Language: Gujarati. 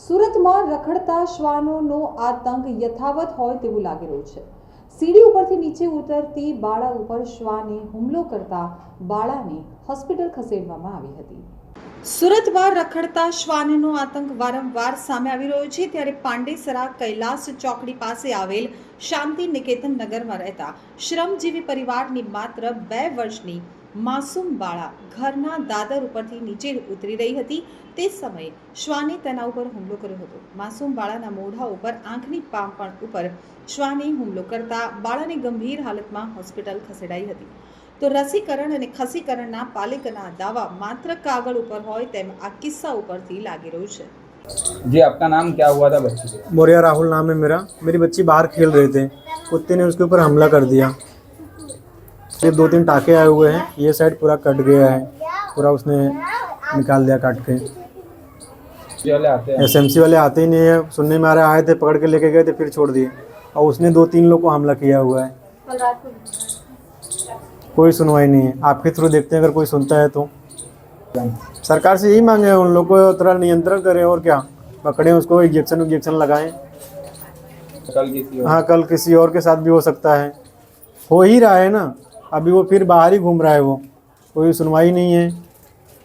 સુરતમાં રખડતા શ્વાનોનો આતંક યથાવત હોય તેવું લાગી રહ્યું છે સીડી ઉપરથી નીચે ઉતરતી બાળા ઉપર શ્વાને હુમલો કરતા બાળાને હોસ્પિટલ ખસેડવામાં આવી હતી સુરતમાં રખડતા શ્વાનનો આતંક વારંવાર સામે આવી રહ્યો છે ત્યારે પાંડેસરા કૈલાસ ચોકડી પાસે આવેલ શાંતિ નિકેતન નગરમાં રહેતા શ્રમજીવી પરિવારની માત્ર બે વર્ષની માસૂમ બાળા ઘરના દાદર ઉપરથી નીચે ઉતરી રહી હતી તે સમયે શ્વાને તેના ઉપર હુમલો કર્યો હતો માસૂમ બાળાના મોઢા ઉપર આંખની પાંપણ ઉપર શ્વાને હુમલો કરતા બાળાને ગંભીર હાલતમાં હોસ્પિટલ ખસેડાઈ હતી तो रसीकरण અને ખસીકરણ ના પાલિકા ના દાવો માત્ર કાગળ ઉપર હોય તેમ આ કિસ્સા ઉપરથી લાગી રહ્યો છે જી આપકા નામ શું આયા થા બચ્ચી જે મોરિયા રાહુલ નામ હે મેરા મેરી બચ્ચી બહાર ખેલ રહેતે કુતે ને ઉસકે ઉપર હમલા કર દિયા યે દો તીન ટાકે આયે હુએ હે યે સાઇડ પૂરા કટ ગયા હે પૂરા ઉસને નિકાલ દિયા કાટકે યે વાલે આતે હે એએસએમસી વાલે આતે નહી હે સુનને મે આયે થે પકડ કે લેકે ગયા થે ફિર છોડ દિયે ઓ ઉસને દો તીન લોગો કો હમલા કિયા હુઆ હે कोई सुनवाई नहीं है आपके थ्रू देखते हैं अगर कोई सुनता है तो सरकार से यही मांगे उन लोगों को थोड़ा नियंत्रण करें और क्या पकड़ें उसको इंजेक्शन उंजेक्शन लगाएं कल किसी हाँ कल किसी और के साथ भी हो सकता है हो ही रहा है ना अभी वो फिर बाहर ही घूम रहा है वो कोई सुनवाई नहीं है